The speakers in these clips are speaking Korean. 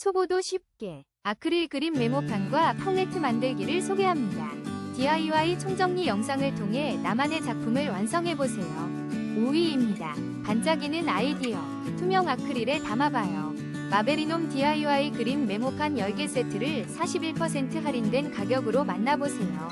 초보도 쉽게 아크릴 그림 메모판과 팔레트 만들기를 소개합니다. DIY 총정리 영상을 통해 나만의 작품을 완성해보세요. 5위입니다. 반짝이는 아이디어. 투명 아크릴에 담아봐요. 마베리놈 DIY 그림 메모판 10개 세트를 41% 할인된 가격으로 만나보세요.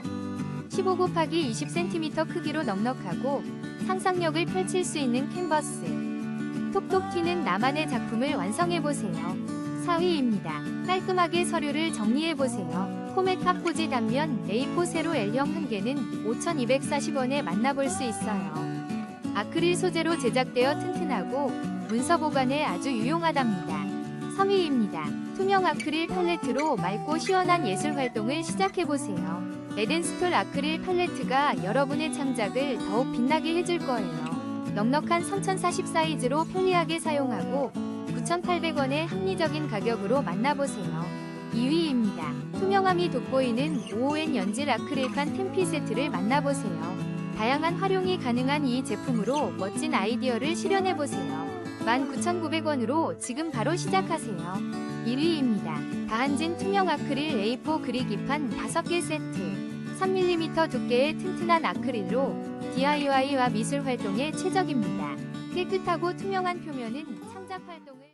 15 곱하기 20cm 크기로 넉넉하고 상상력을 펼칠 수 있는 캔버스. 톡톡 튀는 나만의 작품을 완성해보세요. 4위입니다. 깔끔하게 서류를 정리해보세요. 포맷 파포지 단면 A4 세로 L형 한 개는 5,240원에 만나볼 수 있어요. 아크릴 소재로 제작되어 튼튼하고 문서 보관에 아주 유용하답니다. 3위입니다. 투명 아크릴 팔레트로 맑고 시원한 예술 활동을 시작해보세요. 에덴스톨 아크릴 팔레트가 여러분의 창작을 더욱 빛나게 해줄 거예요. 넉넉한 3040 사이즈로 편리하게 사용하고 9,800원의 합리적인 가격으로 만나보세요. 2위입니다. 투명함이 돋보이는 5호엔 연질 아크릴판 템피 세트를 만나보세요. 다양한 활용이 가능한 이 제품으로 멋진 아이디어를 실현해보세요. 19,900원으로 지금 바로 시작하세요. 1위입니다. 다한진 투명 아크릴 A4 그리기판 5개 세트. 3mm 두께의 튼튼한 아크릴로 DIY와 미술 활동에 최적입니다. 깨끗하고 투명한 표면은 창작 활동을